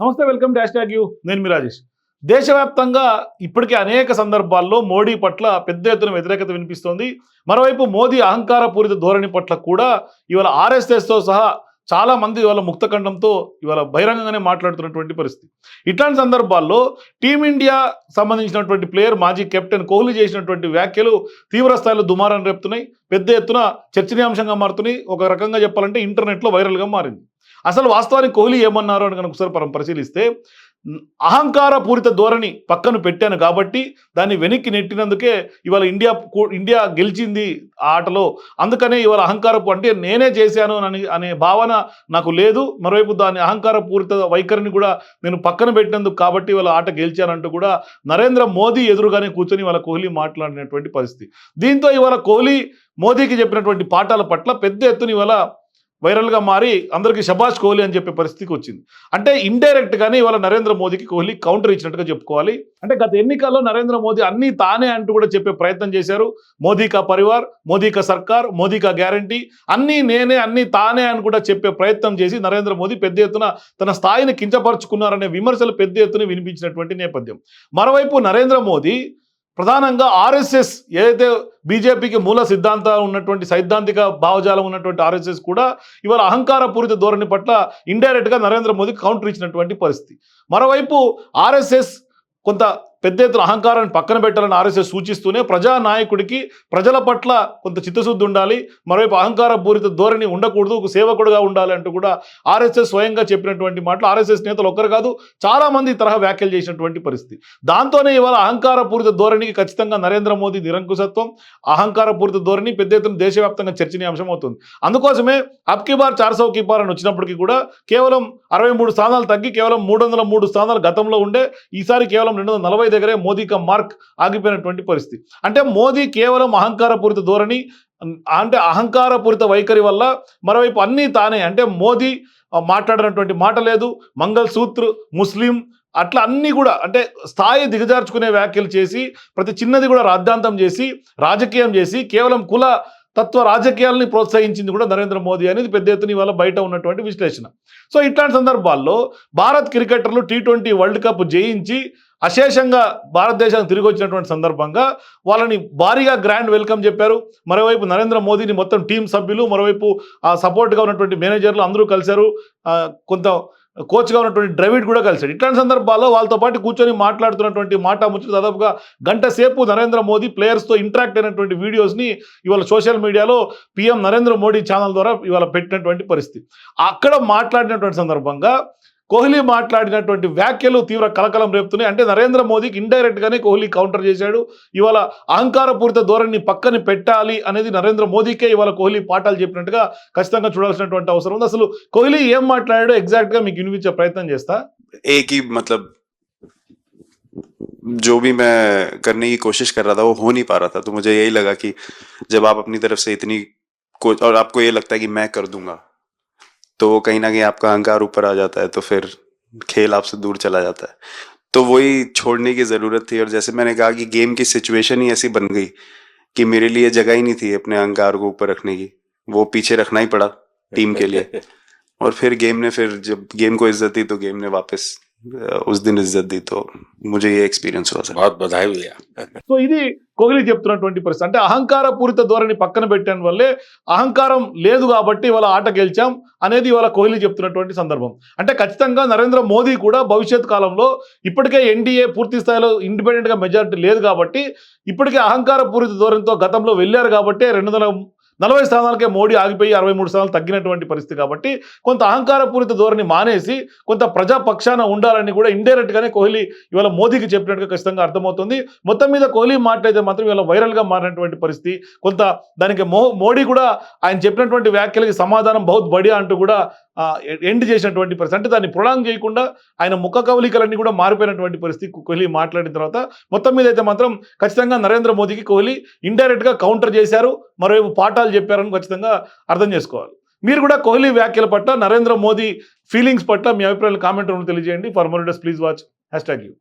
నమస్తే welcome dash tag you. నేను మీ రాజేష్. దేశవ్యాప్తంగా ఇప్పటికే అనేక సందర్భాల్లో మోడీ పట్ల పెద్ద ఎత్తున వ్యతిరేకత వినిపిస్తోంది. మరోవైపు మోదీ అహంకారపూరిత ధోరణి పట్ల కూడా ఇవాళ ఆర్ఎస్ఎస్తో సహా చాలా మంది ఇవాళ ముక్తఖండంతో ఇవాళ బహిరంగంగానే మాట్లాడుతున్నటువంటి పరిస్థితి. ఇట్లాంటి సందర్భాల్లో టీమిండియా సంబంధించినటువంటి ప్లేయర్ మాజీ కెప్టెన్ కోహ్లీ చేసినటువంటి వ్యాఖ్యలు తీవ్ర స్థాయిలో దుమారాన్ని రేపుతున్నాయి. పెద్ద ఎత్తున చర్చనీయాంశంగా మారుతున్నాయి. ఒక రకంగా చెప్పాలంటే ఇంటర్నెట్లో వైరల్గా మారింది. అసలు వాస్తవానికి కోహ్లీ ఏమన్నారు అని కనుక ఒకసారి మనం పరిశీలిస్తే అహంకారపూరిత ధోరణి పక్కన పెట్టాను కాబట్టి దాన్ని వెనక్కి నెట్టినందుకే ఇవాళ ఇండియా కూ- ఇండియా గెలిచింది ఆ ఆటలో. అందుకనే ఇవాళ అహంకారపు అంటే నేనే చేశాను అని అనే భావన నాకు లేదు. మరోవైపు దాని అహంకారపూరిత వైఖరిని కూడా నేను పక్కన పెట్టినందుకు కాబట్టి ఇవాళ ఆట గెలిచానంటూ కూడా నరేంద్ర మోదీ ఎదురుగానే కూర్చొని ఇవాళ కోహ్లీ మాట్లాడినటువంటి పరిస్థితి. దీంతో ఇవాళ కోహ్లీ మోదీకి చెప్పినటువంటి పాఠాల పట్ల పెద్ద ఎత్తున ఇవాళ వైరల్గా మారి అందరికీ శబాష్ కోహ్లీ అని చెప్పే పరిస్థితికి వచ్చింది. అంటే ఇండైరెక్ట్ గానే ఇవాళ నరేంద్ర మోదీకి కోహ్లీ కౌంటర్ ఇచ్చినట్టుగా చెప్పుకోవాలి. అంటే గత ఎన్నికల్లో నరేంద్ర మోదీ అన్ని తానే అంటూ కూడా చెప్పే ప్రయత్నం చేశారు. మోదీ కా పరివార్ మోదీ కా సర్కార్ మోదీ కా గ్యారంటీ అన్నీ నేనే అన్ని తానే అని కూడా చెప్పే ప్రయత్నం చేసి నరేంద్ర మోదీ పెద్ద ఎత్తున తన స్థాయిని కించపరుచుకున్నారనే విమర్శలు పెద్ద ఎత్తున వినిపించినటువంటి నేపథ్యం. మరోవైపు నరేంద్ర మోదీ ప్రధానంగా ఆర్ఎస్ఎస్ ఏదైతే బీజేపీకి మూల సిద్ధాంతాలు ఉన్నటువంటి సైద్ధాంతిక భావజాలం ఉన్నటువంటి ఆర్ఎస్ఎస్ కూడా ఇవాళ అహంకారపూరిత ధోరణి పట్ల ఇండైరెక్ట్గా నరేంద్ర మోదీ కౌంటర్ ఇచ్చినటువంటి పరిస్థితి. మరోవైపు ఆర్ఎస్ఎస్ కొంత పెద్ద ఎత్తున అహంకారాన్ని పక్కన పెట్టాలని ఆర్ఎస్ఎస్ సూచిస్తూనే ప్రజానాయకుడికి ప్రజల పట్ల కొంత చిత్తశుద్ధి ఉండాలి మరోవైపు అహంకారపూరిత ధోరణి ఉండకూడదు ఒక సేవకుడుగా ఉండాలి అంటూ కూడా ఆర్ఎస్ఎస్ స్వయంగా చెప్పినటువంటి మాటలు ఆర్ఎస్ఎస్ నేతలు ఒక్కరు కాదు చాలా మంది తరహా వ్యాఖ్యలు చేసినటువంటి పరిస్థితి. దాంతోనే ఇవాళ అహంకారపూరిత ధోరణికి ఖచ్చితంగా నరేంద్ర మోదీ నిరంకుశత్వం అహంకారపూరిత ధోరణి పెద్ద ఎత్తున దేశవ్యాప్తంగా చర్చనీయాంశం అవుతుంది అందుకోసమే అబ్కి బార్ చార్సౌ కి బార్ అని వచ్చినప్పటికీ కూడా కేవలం అరవై మూడు స్థానాలు తగ్గి కేవలం మూడు వందల మూడు స్థానాలు గతంలో ఉండే ఈసారి కేవలం రెండు వందల దగ్గరే మోదీకి మార్క్ ఆగిపోయినటువంటి పరిస్థితి. అంటే మోదీ కేవలం అహంకారపూరిత ధోరణి అంటే అహంకారపూరిత వైఖరి వల్ల మరోవైపు అన్నీ తానే. అంటే మోదీ మాట్లాడినటువంటి మాట లేదు మంగళ సూత్ర్ ముస్లిం అట్లా అన్నీ కూడా అంటే స్థాయి దిగజార్చుకునే వ్యాఖ్యలు చేసి ప్రతి చిన్నది కూడా రాద్ధాంతం చేసి రాజకీయం చేసి కేవలం కుల తత్వ రాజకీయాలని ప్రోత్సహించింది కూడా నరేంద్ర మోదీ అనేది పెద్ద ఎత్తున ఇవాళ బయట ఉన్నటువంటి విశ్లేషణ. సో ఇట్లాంటి సందర్భాల్లో భారత్ క్రికెటర్లు టీ ట్వంటీ వరల్డ్ కప్ జయించి అశేషంగా భారతదేశానికి తిరిగి వచ్చినటువంటి సందర్భంగా వాళ్ళని భారీగా గ్రాండ్ వెల్కమ్ చెప్పారు. మరోవైపు నరేంద్ర మోదీని మొత్తం టీం సభ్యులు మరోవైపు ఆ సపోర్ట్గా ఉన్నటువంటి మేనేజర్లు అందరూ కలిశారు. కొంత కోచ్గా ఉన్నటువంటి ద్రవిడ్ కూడా కలిశాడు. ఇట్లాంటి సందర్భాల్లో వాళ్ళతో పాటు కూర్చొని మాట్లాడుతున్నటువంటి మాట ముచ్చట దాదాపుగా గంట సేపు నరేంద్ర మోదీ ప్లేయర్స్తో ఇంటరాక్ట్ అయినటువంటి వీడియోస్ని ఇవాళ సోషల్ మీడియాలో పిఎం నరేంద్ర మోడీ ఛానల్ ద్వారా ఇవాళ పెట్టినటువంటి పరిస్థితి. అక్కడ మాట్లాడినటువంటి సందర్భంగా కోహ్లీ మాట్లాడినటువంటి వ్యాఖ్యలు తీవ్ర కలకలం రేపుతున్నాయి అంటే నరేంద్ర మోదీకి ఇండైరెక్ట్ గానే కోహ్లీ కౌంటర్ చేశాడు ఇవాళ అహంకారపూరిత ధోరణి పక్కన పెట్టాలి అనేది నరేంద్ర మోదీకే ఇవాళ కోహ్లీ పాఠాలు చెప్పినట్టుగా ఖచ్చితంగా చూడాల్సినటువంటి అవసరం ఉంది అసలు కోహ్లీ ఏం మాట్లాడాడో ఎగ్జాక్ట్ గా మీకు వినిపించే ప్రయత్నం చేస్తా एक ही मतलब जो भी मैं करने की कोशिश कर रहा था वो हो नहीं पा रहा था तो मुझे यही लगा कि जब आप अपनी तरफ से इतनी को और आपको ये लगता है कि मैं कर दूंगा तो वो कहीं ना कहीं आपका अहंकार ऊपर आ जाता है तो फिर खेल आपसे दूर चला जाता है। तो वही छोड़ने की ज़रूरत थी और जैसे मैंने कहा कि गेम की सिचुएशन ही ऐसी बन गई कि मेरे लिए जगह ही नहीं थी अपने अहंकार को ऊपर रखने की। वो पीछे रखना ही पड़ा टीम के लिए। और फिर गेम ने फिर जब गेम को इज़्ज़त दी तो गेम ने वापस उस दिन इज्जत दी तो मुझे ये एक्सपीरियंस हुआ सर बहुत बधाई भैया సో ఇది కోహ్లీ చెప్తున్నటువంటి పరిస్థితి అంటే అహంకారపూరిత ధోరణి పక్కన పెట్టిన వల్లే అహంకారం లేదు కాబట్టి ఇవాళ ఆట గెలిచాం అనేది ఇవాళ కోహ్లీ చెప్తున్నటువంటి సందర్భం అంటే ఖచ్చితంగా నరేంద్ర మోదీ కూడా భవిష్యత్ కాలంలో ఇప్పటికే ఎన్డీఏ పూర్తి స్థాయిలో ఇండిపెండెంట్ గా మెజారిటీ లేదు కాబట్టి ఇప్పటికే అహంకారపూరిత ధోరణితో గతంలో వెళ్ళారు కాబట్టి రెండు వందల నలభై స్థానాలకే మోడీ ఆగిపోయి అరవై మూడు స్థానాలు తగ్గినటువంటి పరిస్థితి కాబట్టి కొంత అహంకారపూరిత ధోరణి మానేసి కొంత ప్రజాపక్షాన ఉండాలని కూడా ఇండైరెక్ట్ గానే కోహ్లీ ఇవాళ మోదీకి చెప్పినట్టుగా ఖచ్చితంగా అర్థమవుతుంది. మొత్తం మీద కోహ్లీ మాట్లాడితే మాత్రం ఇవాళ వైరల్గా మారినటువంటి పరిస్థితి. కొంత దానికి మో మోడీ కూడా ఆయన చెప్పినటువంటి వ్యాఖ్యలకి సమాధానం బహుత్ బడియా అంటూ కూడా ఎండ్ చేసినటువంటి పరిస్థితి. అంటే దాన్ని ప్రొలాంగ్ చేయకుండా ఆయన ముఖ కవలికలన్నీ కూడా మారిపోయినటువంటి పరిస్థితి కోహ్లీ మాట్లాడిన తర్వాత మొత్తం మీద అయితే మాత్రం ఖచ్చితంగా నరేంద్ర మోదీకి కోహ్లీ ఇండైరెక్ట్గా కౌంటర్ చేశారు. మరోవైపు పాఠాలు చెప్పారని ఖచ్చితంగా అర్థం చేసుకోవాలి. మీరు కూడా కోహ్లీ వ్యాఖ్యల పట్ల నరేంద్ర మోదీ ఫీలింగ్స్ పట్ల మీ అభిప్రాయాలు కామెంట్ తెలియజేయండి. For more please watch hashtag you